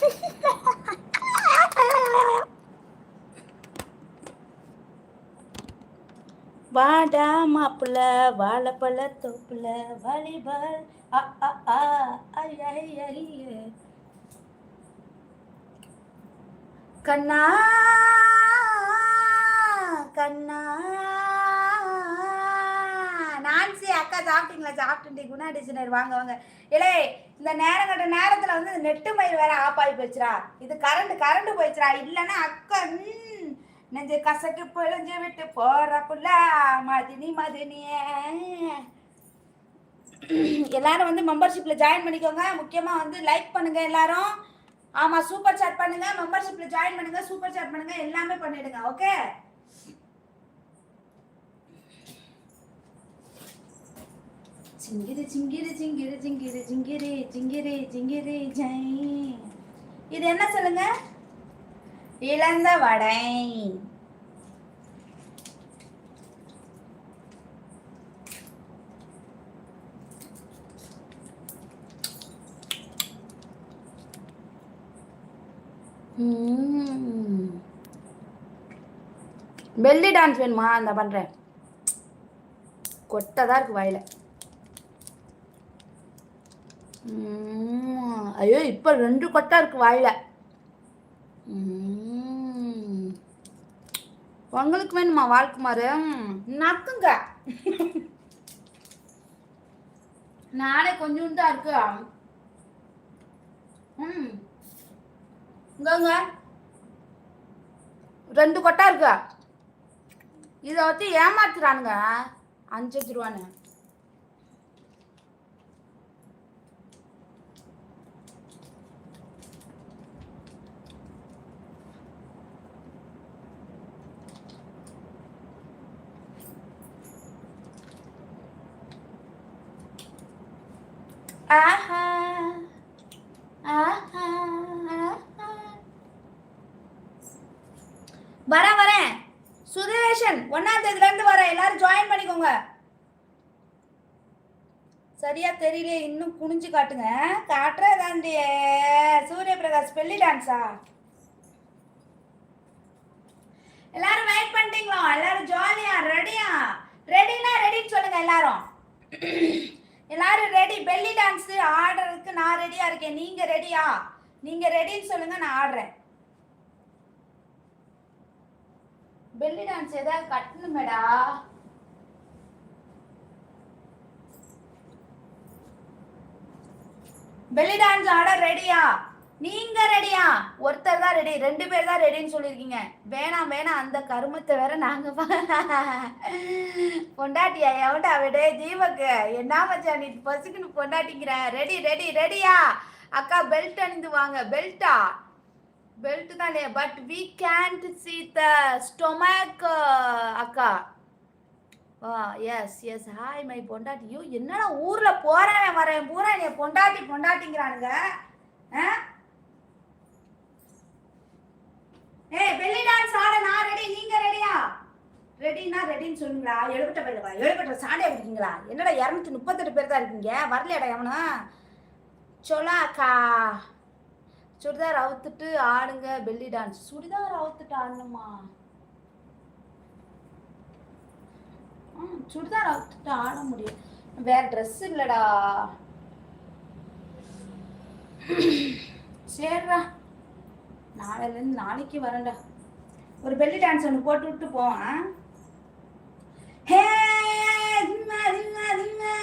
வாடா மாப்பிள்ள வாழைப்பழ தோப்புல வாலிபால் கண்ணா கண்ணா. நான்சி அக்கா சாப்பிட்டீங்களா? சாப்பிட்டுட்டே குணா டிசைனர் வாங்க வாங்க. இலே இந்த நேரம் கட்ட நேரத்தில் வந்து நெட்டு மயில் வேற ஆஃப் ஆகி போயிடுச்சுரா இது கரண்ட் கரண்ட் போயிடுச்சுரா இல்லைன்னா அக்கா ம், நெஞ்சு கசக்கு பொழிஞ்சு விட்டு போற புள்ள மதினி மதினியே. எல்லாரும் வந்து மெம்பர்ஷிப்ல ஜாயின் பண்ணிக்கோங்க. முக்கியமா வந்து லைக் பண்ணுங்க எல்லாரும். ஆமா சூப்பர் சாட் பண்ணுங்க. மெம்பர்ஷிப்ல ஜாயின் பண்ணுங்க சூப்பர் சாட் பண்ணுங்க. எல்லாமே பண்ணிடுங்க ஓகே சிங்கிரி சிங்கிரி சிங்கிரி சிங்கிரி சிங்கிரி சிங்கிரி சிங்கிரி ஜெய். இது என்ன சொல்லுங்க? இழந்த வடை. ம்ம். பெல்லி டான்ஸ் வேணுமா? அந்த பண்றேன். கொட்டதா இருக்கு வாயில. ஐயோ இப்போ ரெண்டு கொட்டா இருக்கு வாயில. உங்களுக்கு வேணுமா வாழ்க்குமாரு நக்குங்க. நானே கொஞ்சம் தான் இருக்கு. ம். இங்கங்க. ரெண்டு கொட்டா இருக்கு. இதை வச்சு ஏமாத்துறானுங்க. அஞ்சு அஞ்சு ரூபான்னு ஆஹா ஆஹா வர வரேன் வரேன். சுதேஷன் ஒன்னாம் தேதியில இருந்து வரேன். எல்லாரும் ஜாயின் பண்ணிக்கோங்க. சரியா தெரியல இன்னும் குனிஞ்சு காட்டுங்க. காட்டுறதாண்டியே சூரிய பிரகாஷ் பெல்லி டான்ஸா எல்லாரும் வெயிட் பண்ணிட்டீங்களா? எல்லாரும் ஜாலியா ரெடியா ரெடினா ரெடின்னு சொல்லுங்க எல்லாரும். எல்லாரும் ரெடி பெல்லி டான்ஸ் ஆடுறதுக்கு நான் ரெடியா இருக்கேன். நீங்க ரெடியா நீங்க ரெடின்னு சொல்லுங்க நான் ஆடுறேன். பெல்லி டான்ஸ் ஏதாவது கட்டணுமேடா? பெல்லி டான்ஸ் ஆட ரெடியா நீங்க ரெடியா ஒருத்தர் தான் ரெடி ரெண்டு பேர் தான் ரெடின்னு சொல்லியிருக்கீங்க. வேணாம் வேணாம். அந்த கருமத்தை வேற நாங்க பொண்டாட்டியா எவன்டா விடு தீபக்கு என்ன மச்சான் நீ பசுக்குன்னு பொண்டாட்டிங்கிற? ரெடி ரெடி ரெடியா அக்கா பெல்ட் அணிந்து வாங்க. பெல்ட்டா பெல்ட் தானே but we can't see the stomach அக்கா. ஆ எஸ் எஸ் ஹாய் மை பொண்டாட்டி. என்னடா ஊர்ல போறேன் வரேன் பூரா நீ பொண்டாட்டி பொண்டாட்டிங்கிறானுங்க. ஆ? ஏய் பெல்லி டான்ஸ் ஆட நான் ரெடி நீங்க ரெடியா ரெடினா ரெடின்னு சொல்லுங்களா எழுபட்ட பேருவா எழுபட்ட சாண்டியா இருக்கீங்களா என்னடா இரநூத்தி முப்பத்தெட்டு பேர் தான் இருக்கீங்க? வரலையாடா எவனும் சொல்லாக்கா. சுடிதார் அவுத்துட்டு ஆடுங்க பெல்லி டான்ஸ் சுடிதார் அவுத்துட்டு ஆடணுமா? ம், சுடிதார் அவுத்துட்டு ஆட முடியும். வேற ட்ரெஸ் இல்லடா. சரிடா நாளையிலேருந்து நாளைக்கு வரேன்டா. ஒரு பெல்லி டான்ஸ் ஒன்று போட்டு விட்டு போவான் ஹே திம்மா, திம்மா, திம்மா.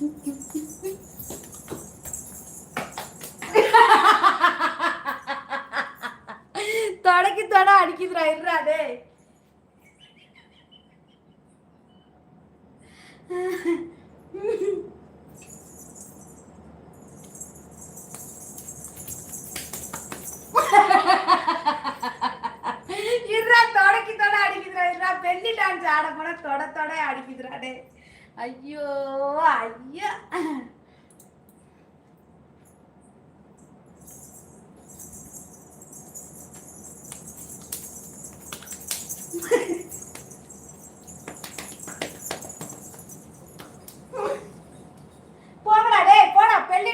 தொடக்கி தொட அடிக்குதுடா டேய் இருடா தொடக்கி தொட அடிக்குதுடா இருடா பெல்லி டான்ஸ் ஆட போனா தொட தொட அடிக்குதுடா டேய் ஐயோ ஐயோ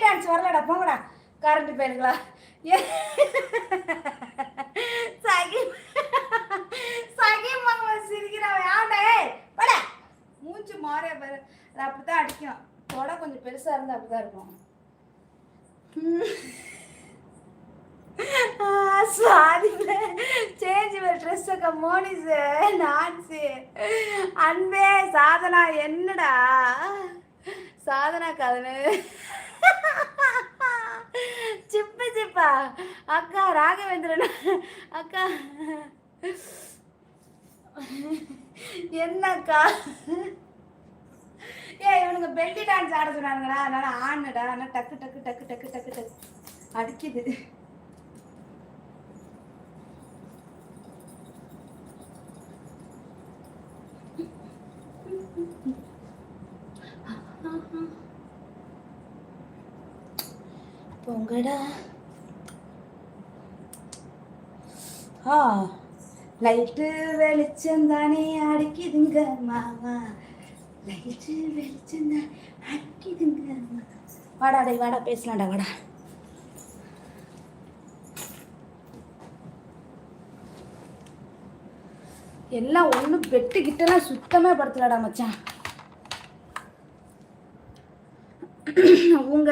டான்ஸ் வரலடா போங்கடா கரண்ட் சகி சகி மகன் சிரிக்கிறான். ஆண்டே பட. மூஞ்சி மாறிய பாரு. அது அப்படித்தான் அடிக்கும். தொட கொஞ்சம் பெருசா இருந்தா அப்படிதான் இருக்கும். Sorry. Change dress Monis Nancy அன்பே சாதனா என்னடா? சாதனா கதனு. சிப்பு சிப்பா. அக்கா ராகவேந்திரன். அக்கா. என்னக்கா? ஏ இவனுங்க பெல்டி டான்ஸ் ஆட சொன்னாங்கடா அதனால ஆடுனடா. ஆனால் டக்கு டக்கு டக்கு டக்கு டக்கு டக்கு. அடிக்குது. பொங்கடா ஆ லைட்டு வெளிச்சம் தானே அடிக்குதுங்க மாமா. லைட்டு வெளிச்சம் தான் அடிக்குதுங்க வாடா டே வாடா பேசலாம்டா வாடா. எல்லாம் ஒன்றும் பெட்டுக்கிட்டலாம் சுத்தமாக படுத்தலடா மச்சான். உங்க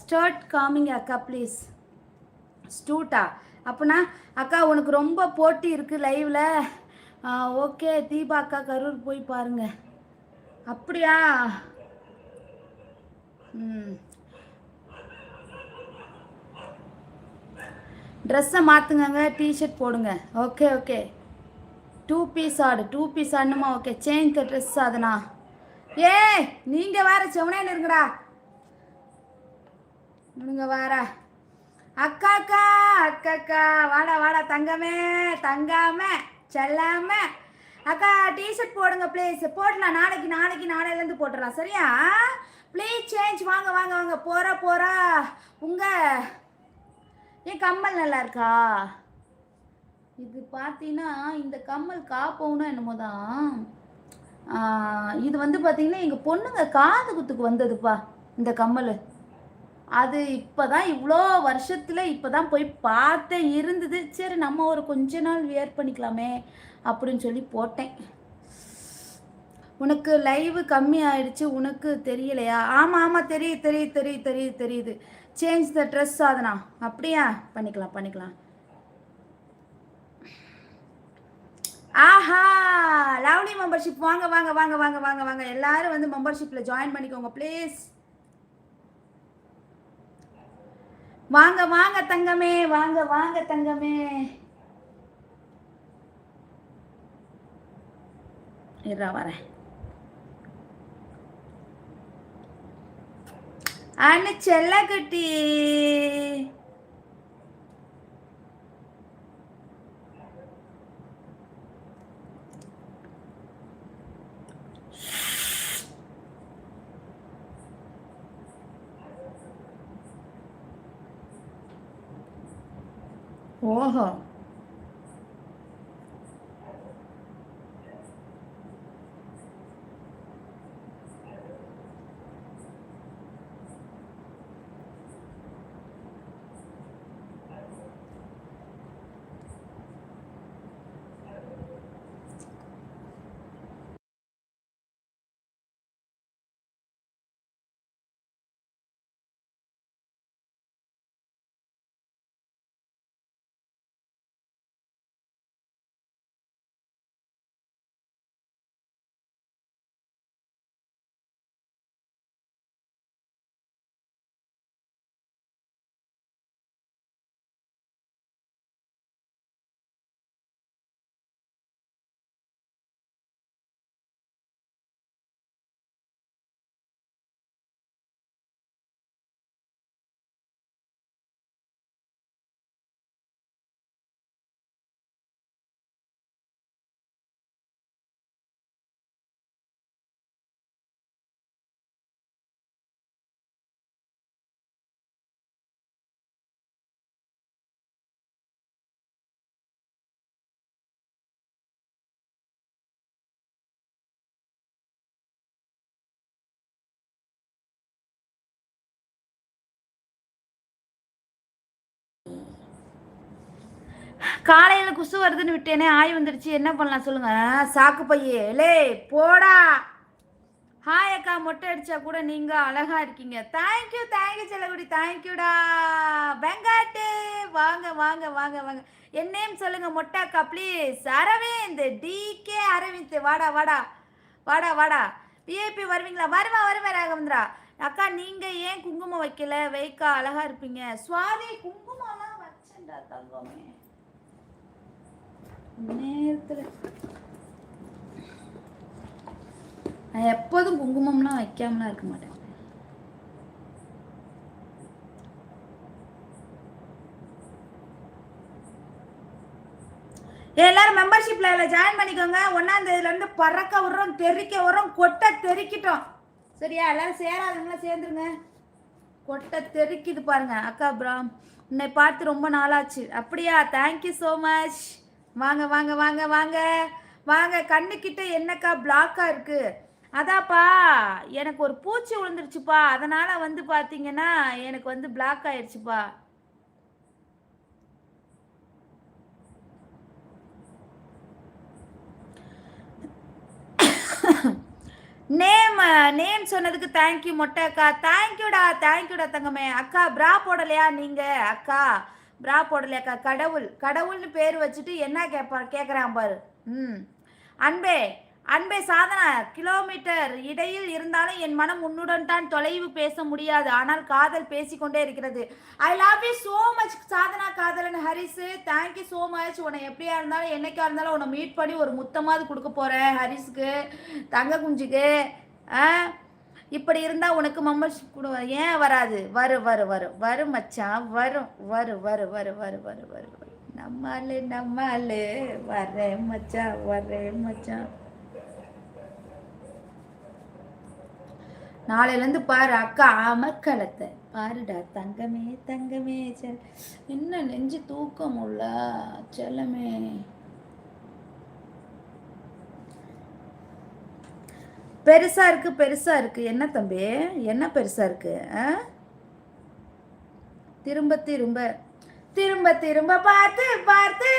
ஸ்டர்ட் காமிங்க அக்கா ப்ளீஸ் ஸ்டூட்டா. அப்போனா அக்கா உனக்கு ரொம்ப போட்டி இருக்கு லைவ்ல ஓகே தீபா அக்கா கரூர் போய் பாருங்க. அப்படியா? ம். ட்ரெஸ்ஸை மாற்றுங்கங்க டிஷர்ட் போடுங்க. Okay okay. டூ பீஸ் ஆடு டூ பீஸ் ஆடணுமா ஓகே சேஞ்ச் த ட்ரெஸ் அதனா? ஏ நீங்க வேற செவனேன்னு இருங்கடா. இவனுங்க வாரா அக்காக்கா அக்காக்கா வாடா வாடா. தங்கமே தங்காம செல்லாம. அக்கா டிஷர்ட் போடுங்க ப்ளீஸ் போடலாம். நாளைக்கு நாளைக்கு நாளையிலேருந்து போட்டுடலாம் சரியா? ப்ளீஸ் சேஞ்ச் வாங்க வாங்க வாங்க. போகிறா போகிறா உங்கள் ஏன் கம்மல் நல்லா இருக்கா? இது பார்த்தீங்கன்னா இந்த கம்மல் காப்போன்னா என்னமோ தான் இது வந்து பார்த்தீங்கன்னா எங்கள் பொண்ணுங்க காது குத்துக்கு வந்ததுப்பா இந்த கம்மல். அது இப்போ தான் இவ்வளோ வருஷத்தில் இப்போ தான் போய் பார்த்தேன் இருந்தது. சரி நம்ம ஒரு கொஞ்ச நாள் வியர் பண்ணிக்கலாமே அப்படின்னு சொல்லி போட்டேன். உனக்கு லைவு கம்மி ஆயிடுச்சு உனக்கு தெரியலையா? ஆமாம் ஆமாம் தெரியுது தெரியுது தெரியுது தெரியுது தெரியுது. சேஞ்ச் த ட்ரெஸ் சாதனா அப்படியா? பண்ணிக்கலாம் பண்ணிக்கலாம். ஆஹா லவ்லி மெம்பர்ஷிப் வாங்க வாங்க வாங்க வாங்க வாங்க வாங்க. எல்லாரும் வந்து மெம்பர்ஷிப்பில் ஜாயின் பண்ணிக்கோங்க ப்ளீஸ் வாங்க வாங்க தங்கமே. வாங்க வாங்க தங்கமே. இருடா வரேன். அண்ணு செல்லக்குட்டி. そ。காலையில குசு வருதுன்னு விட்டேனே ஆய் வந்துடுச்சு என்ன பண்ணலாம் சொல்லுங்க? சாக்கு பையே லே போடா. ஹாய் அக்கா மொட்டை அடிச்சா கூட நீங்க அழகா இருக்கீங்க. தேங்க்யூ தேங்க்யூ செல்லகுடி தேங்க்யூடா வெங்காட்டு. வாங்க வாங்க வாங்க வாங்க. என் நேம் சொல்லுங்க மொட்டை அக்கா ப்ளீஸ் அரவிந்த் டிகே அரவிந்த். வாடா வாடா. வாடா வாடா. விஐபி வருவீங்களா? வருவா வருவேன் ராகவந்திரா. அக்கா நீங்க ஏன் குங்குமம் வைக்கல? வைக்கா அழகா இருப்பீங்க. சுவாதி குங்குமம்லாம் வச்சேன்டா தங்கமே. நேரத்துல. நான் எப்போதும் குங்குமம்லாம் வைக்காமலாம் இருக்க மாட்டேன். எல்லாரும் மெம்பர்ஷிப்ல இதில் ஜாயின் பண்ணிக்கோங்க. ஒன்றாம் தேதியிலேருந்து பறக்க விடுறோம் தெறிக்க விடுறோம் கொட்டை தெறிக்கிட்டோம் சரியா? எல்லாரும் சேராதுங்களா சேர்ந்துருங்க. கொட்டை தெறிக்குது பாருங்க அக்கா பிராம். உன்னை பார்த்து ரொம்ப நாளாச்சு. அப்படியா? தேங்க்யூ ஸோ மச் வாங்க வாங்க வாங்க வாங்க. வாங்க கண்ணுக்கிட்ட என்னக்கா பிளாக்காக இருக்கு? அதாப்பா எனக்கு ஒரு பூச்சி விழுந்துருச்சுப்பா. அதனால வந்து பார்த்தீங்கன்னா எனக்கு வந்து பிளாக் ஆயிடுச்சுப்பா நேம் நேம் சொன்னதுக்கு தேங்க்யூ மொட்டை அக்கா. தேங்க்யூடா தேங்க்யூடா தங்கமே. அக்கா பிரா போடலையா நீங்கள் அக்கா பிரா போடலையாக்கா கடவுள். கடவுள்னு பேர் வச்சுட்டு என்ன கேட்பார் கேட்குறான் பாரு. ம். அன்பே அன்பே சாதனா கிலோமீட்டர் இடையில் இருந்தாலும் என் மனம் உன்னுடன் தான் தொலைவு பேச முடியாது. ஆனால் காதல் பேசிக்கொண்டே இருக்கிறது. I love you so much Sadhana காதலன் ஹரிஸ் தேங்க்யூ ஸோ மச் உன்னை எப்படியா இருந்தாலும் என்னைக்கா இருந்தாலும் உன்னை மீட் பண்ணி ஒரு முத்தமாவது கொடுக்க போகிறேன் ஹரிஸுக்கு தங்க குஞ்சுக்கு. ஆ? இப்படி இருந்தால் உனக்கு மம்மல்ஸ் கூட ஏன் வராது? வரும் வரு வரும் வரும் மச்சான் வரும் வரு வரு வரு வரு வரு வரும் வரு. நம்மாலு நம்மாலு வரேன் மச்சான் வரேன் மச்சான் நாளையிலேருந்து பாரு அக்கா அமக்களத்தை பாருடா தங்கமே தங்கமே. செல் என்ன நெஞ்சு தூக்கம் உள்ள செல்லமே. பெருசா இருக்கு பெருசா இருக்கு. என்ன தம்பி? என்ன பெருசா இருக்கு? ஆ? திரும்ப திரும்ப திரும்ப திரும்ப பார்த்து பார்த்து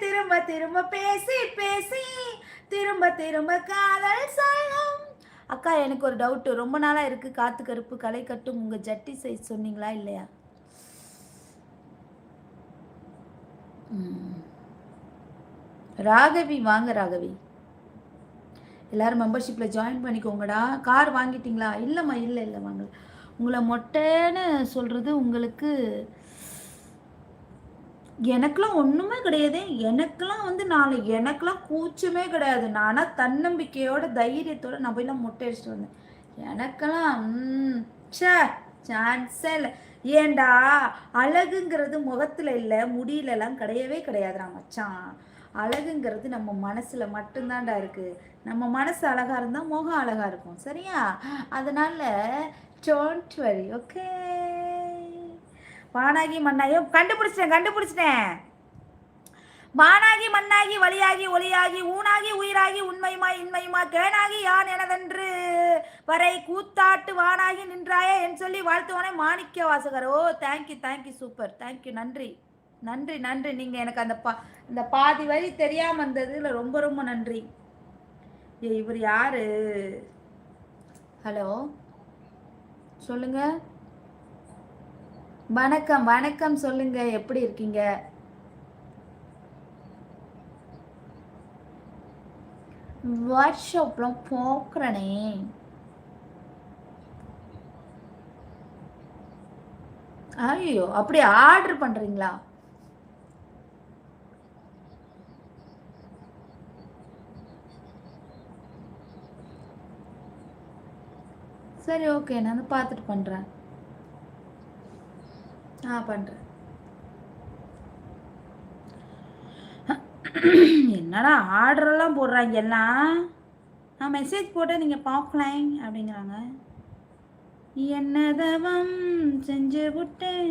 திரும்ப திரும்ப பேசி பேசி திரும்ப திரும்ப காதல் சொல்லும் அக்கா எனக்கு ஒரு டவுட்டு ரொம்ப நாளா இருக்கு. காத்து கருப்பு களை கட்டும். உங்க ஜட்டி சைஸ் சொன்னீங்களா இல்லையா? ராகவி வாங்க ராகவி. எல்லாரும் மெம்பர்ஷிப்பில் ஜாயின் பண்ணிக்கோங்கடா. கார் வாங்கிட்டீங்களா? இல்லைம்மா இல்லை இல்லை வாங்கல. உங்களை மொட்டைன்னு சொல்கிறது உங்களுக்கு எனக்கெலாம் ஒன்றுமே கிடையாது. எனக்கெலாம் வந்து நான் எனக்கெலாம் கூச்சமே கிடையாது. நானாக தன்னம்பிக்கையோட தைரியத்தோட நான் போய்லாம் மொட்டை அடிச்சுட்டு வந்தேன். எனக்கெல்லாம் சே ச்சே சான்ஸே இல்லை. ஏண்டா அழகுங்கிறது முகத்தில் இல்லை முடியலலாம் கிடையவே கிடையாதுடா மச்சான். அழகுங்கிறது நம்ம மனசில் மட்டும்தான்டா இருக்குது நம்ம மனசு அழகாக இருந்தால் முகம் அழகாக இருக்கும். சரியா? அதனால டோன்ட் வரி ஓகே வானாகி மண்ணாகி கண்டுபிடிச்சிட்டேன் கண்டுபிடிச்சிட்டேன். வானாகி மண்ணாகி வழியாகி ஒளியாகி ஊனாகி உயிராகி உண்மையுமா இன்மையுமா கேனாகி யான் எனதென்று? வரை கூத்தாட்டு வானாகி நின்றாயே என்று சொல்லி வாழ்த்துவானே Manikka Vasagar. Oh thank you thank you super thank you நன்றி. நன்றி நன்றி. நீங்கள் எனக்கு அந்த பா இந்த பாதி வரி தெரியாமல் இருந்ததுல ரொம்ப ரொம்ப நன்றி. ஏ இவர் யாரு? ஹலோ? சொல்லுங்க. வணக்கம் வணக்கம் சொல்லுங்க. எப்படி இருக்கீங்க? வாட்ஸ்அப்லாம் போக்குறனே. ஐயோ அப்படி ஆர்டர் பண்ணுறீங்களா சரி ஓகே நான் வந்து பார்த்துட்டு பண்ணுறேன் ஆ பண்ணுறேன் என்னடா ஆர்டரெல்லாம் போடுறாங்க எல்லாம்? நான் மெசேஜ் போட்டு நீங்கள் பார்க்கலாம் அப்படிங்கிறாங்க. என்ன தவம் செஞ்சு விட்டேன்.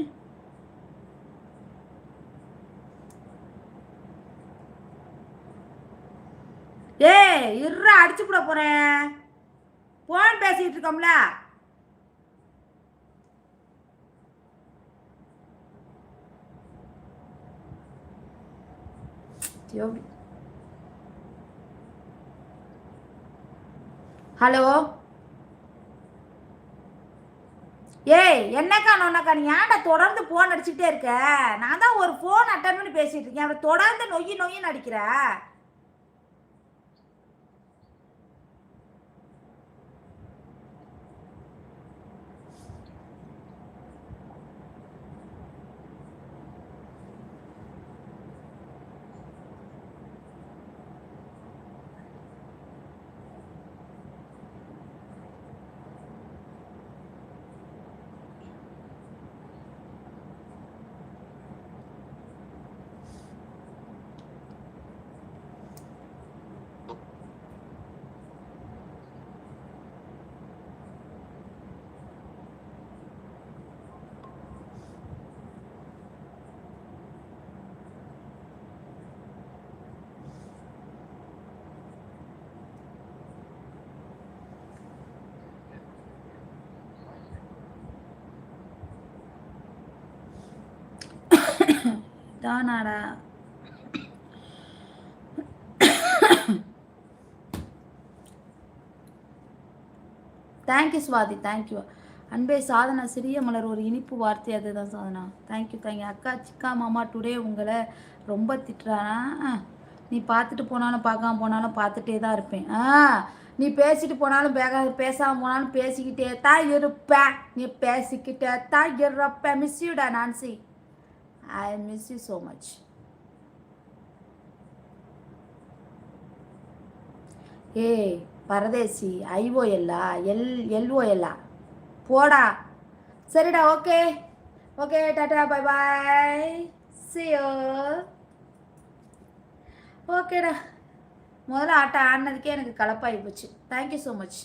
ஏய் இருடா அடிச்சு போட போறேன் போன் பேசிட்டு இருக்கோம்ல. ஹலோ. ஏய் என்னக்கா நொன்னக்கா நீ ஏன்டா தொடர்ந்து ஃபோன் அடிச்சுக்கிட்டே இருக்க? நான் தான் ஒரு ஃபோன் அட்டன் பண்ணி பேசிட்டு இருக்கேன். அவரை தொடர்ந்து நொய்யி நொய்யின்னு அடிக்கிற. தானாடா தேங்க்யூ சுவாதி. தேங்க்யூ அன்பே சாதனா சிறிய மலர் ஒரு இனிப்பு வார்த்தை அதுதான் சாதனா. தேங்க்யூ தேங்க்யூ அக்கா சிக்கா மாமா டுடே உங்களை ரொம்ப திட்டுறானா நீ பார்த்துட்டு போனாலும் பார்க்காம போனாலும் பார்த்துட்டே தான் இருப்பேன். ஆ நீ பேசிட்டு போனாலும் பேக பேசாமல் போனாலும் பேசிக்கிட்டே தான் இருப்பேன் நீ பேசிக்கிட்டே தான் இருப்பேன் miss யூடா Nancy I miss you so much ஏய் பரதேசி ஐஓஎல்லா எல் எல்ஓஎல்லா. போடா. சரிடா okay. Okay tata bye bye ciao ஓகேடா. முதல்ல ஆட்டம் ஆடினதுக்கே எனக்கு கலப்பாகி போச்சு. Thank you so much